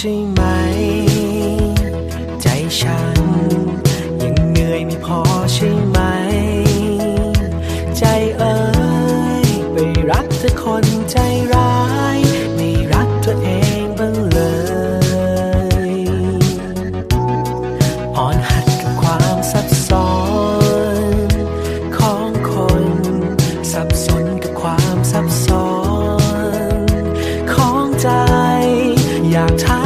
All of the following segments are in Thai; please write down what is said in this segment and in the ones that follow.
ใช่ไหม ใจฉัน ยังเหนื่อยไม่พอใช่ไหม ใจเอ่ยไปรักแต่คนใจร้าย ไม่รักตัวเองบ้างเลยอ่อนหัดกับความซับซ้อน ของคนสับสนกับความซับซ้อน ของใจอยากถา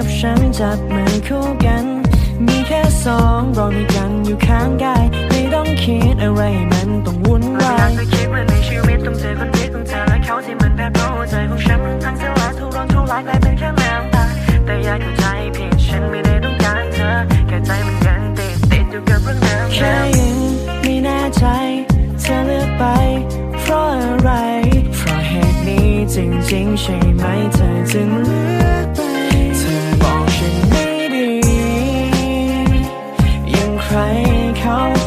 กับฉันจับมือคู่กัน มีแค่สองรามีกันอยู่ข้างกายไม่ต้องคิดอะไรมันต้องวุ่นวายไม่อยากจะในชีวิตต้องเจอคนที่ต้องเจอและเขาที่เหมือนแบบรู้ใจของฉันทั้งเสียแลายทุรนทุรายกลายเป็นแค่น้ำตาแต่อยากเข้าใจผิดฉันไม่ได้ต้องการเธอแค่ใจมันยันติดติดอยู่กับเรื่องน้ำแค่ยังไม่แน่ใจเธอเลือกไป เพราะอะไร เพราะเหตุนี้จริงๆใช่ไหมเธอจึงลื come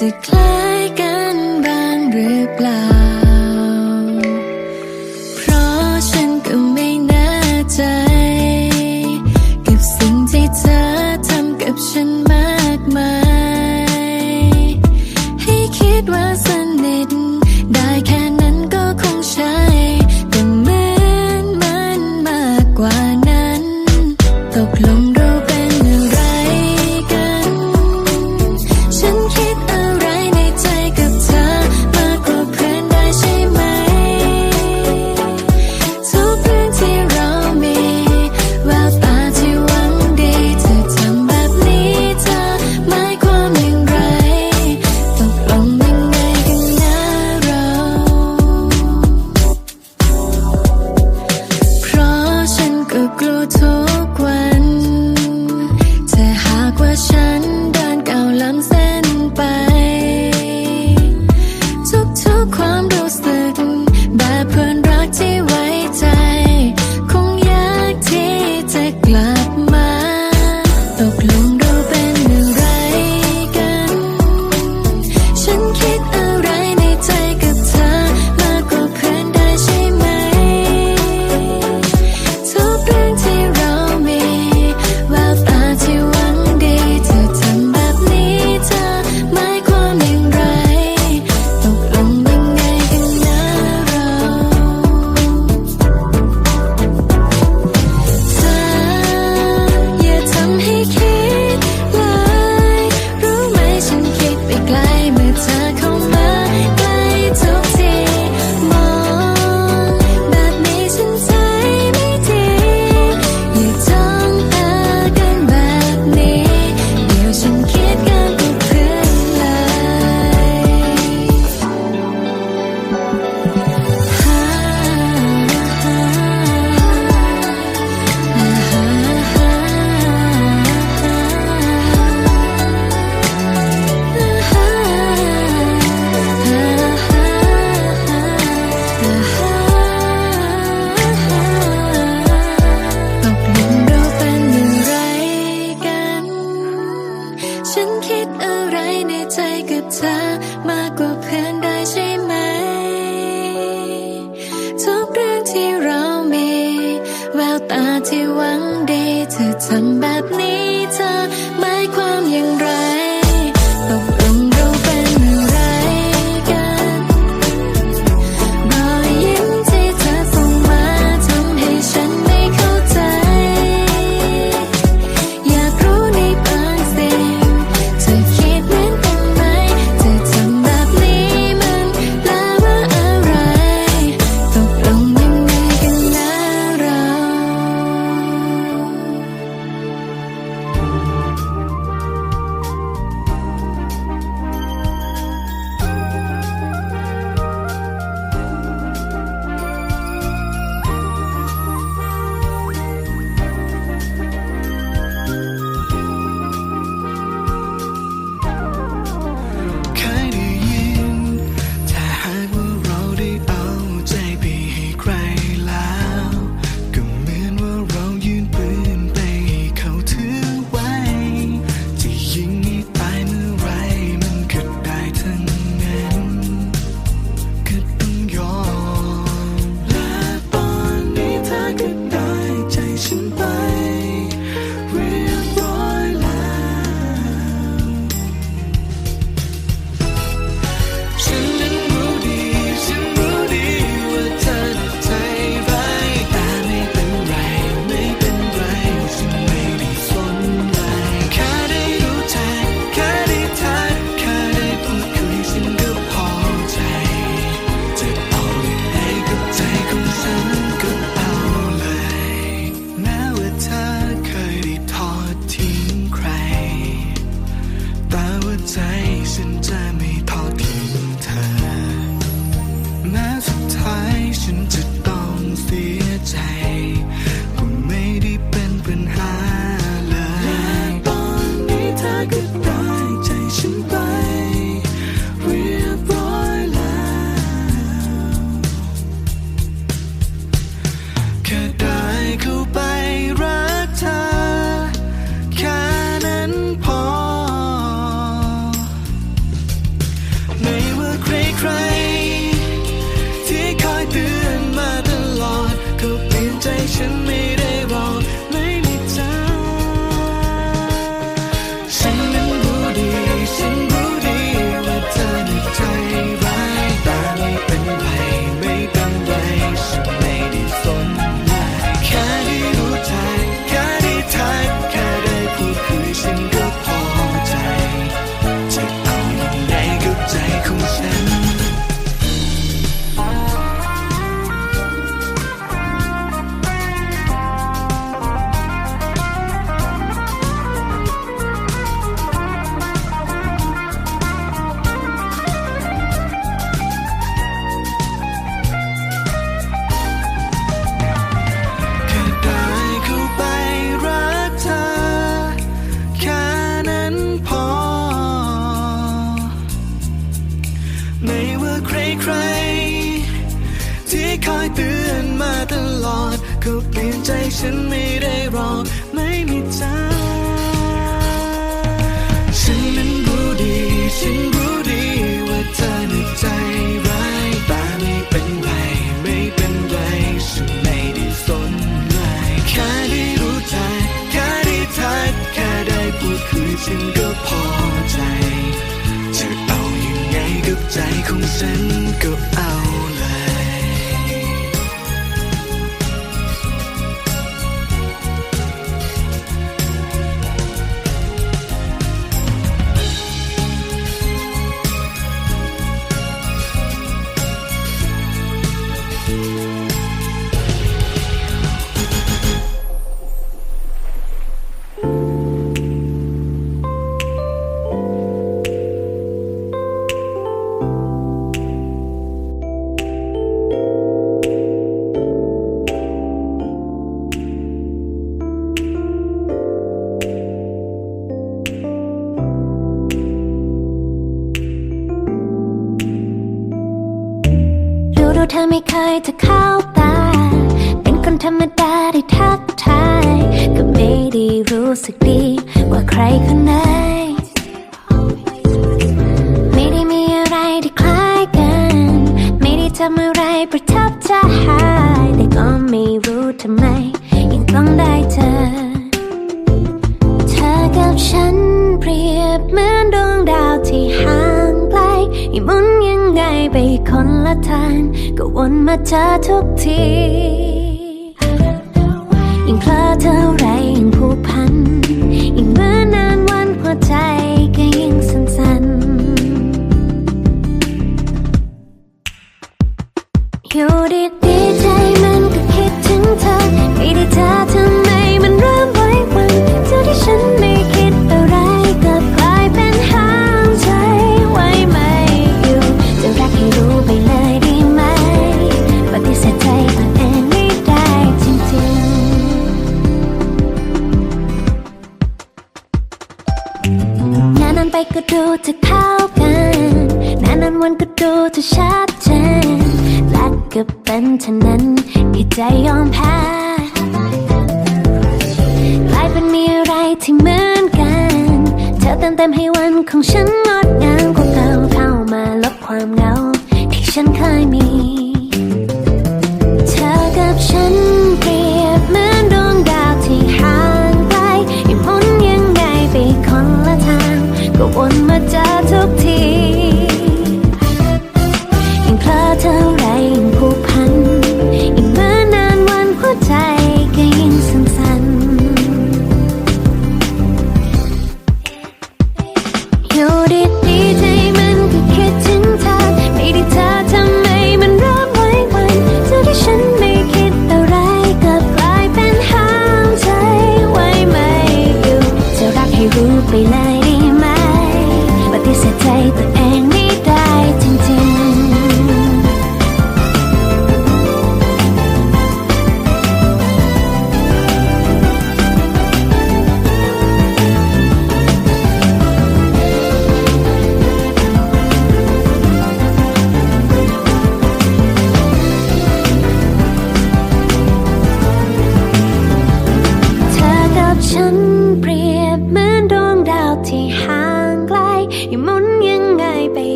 จะ หมุนยังไงไปคนละทาง ก็วนมาเจอทุกทียิ่งเพลอเท่าไรยิ่งผูกพันยิ่งเมื่อนา อเติมเต็มให้วันของฉันงดงามกว่าเก่าเข้ามาลบความเหงา ที่ฉันเคยมี เธอกับฉันเปรียบเหมือนดวงดาวที่ห่างไกลยิ่งหมุนยังไงไปคนละทาง ก็วนมาเจอทุกที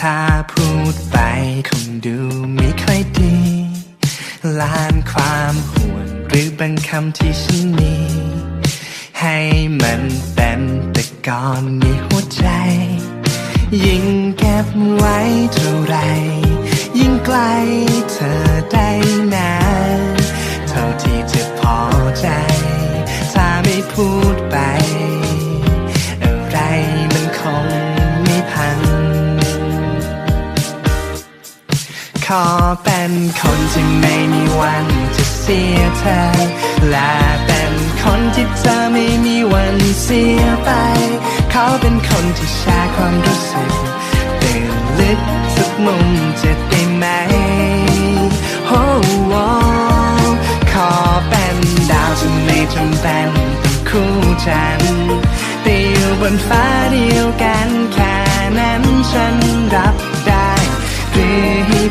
ถ้าพูดไปคงดูไม่ค่อยดีลานความห่วงหรือบางคำที่ฉันมี ให้มันเป็นต่ก่อนมีหัวใจ ยิ่งเก็บไว้เท่าไร ยิ่งไกลเธอได้นาน อเป็นคนที่ไม่มีวันจะเสียเธอ และเป็นคนที่เธอไม่มีวันเสียไป เขาเป็นคนที่แชร์ความรู้สึกตื่นลึกสักมุมจะได้ไหมโอ้โหขอเป็นดาวที่ไม่จำเป็นต้องคู่ฉันแต่อยู่บนฟ้าเดียวกันแค่นั้นฉันรับ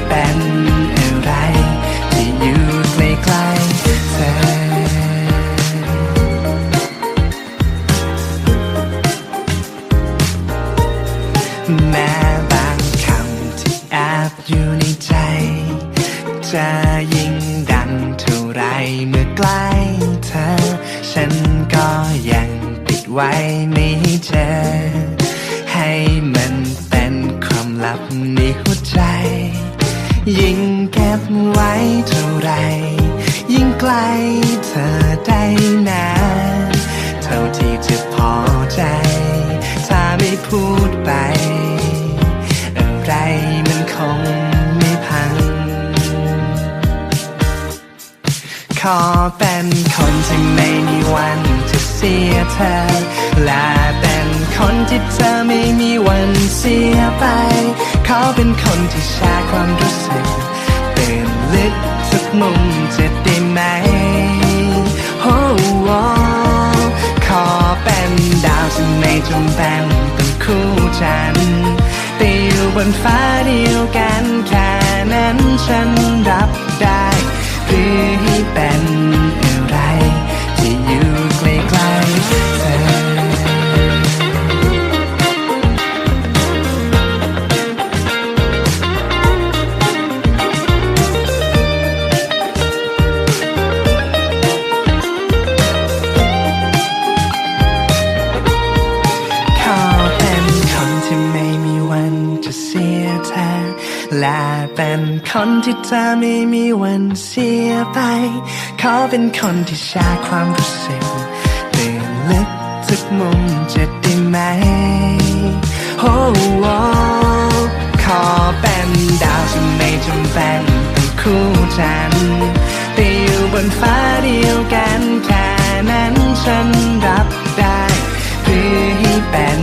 เป็น นฟ้าเดียวกันแค่นั้นฉันรับได้หรือ เป็นคนที่เธอไม่มีวันเสียไป ขอเป็นคนที่แชร์ความรู้สึกตื่นลึกทุกมุมจะได้ไหมโอ้ขอเป็นดาวที่ไม่จำเป็นต้องคู่ฉันแต่อยู่บนฟ้าเดียวกันแค่นั้นฉันรับได้หรือให้เป็น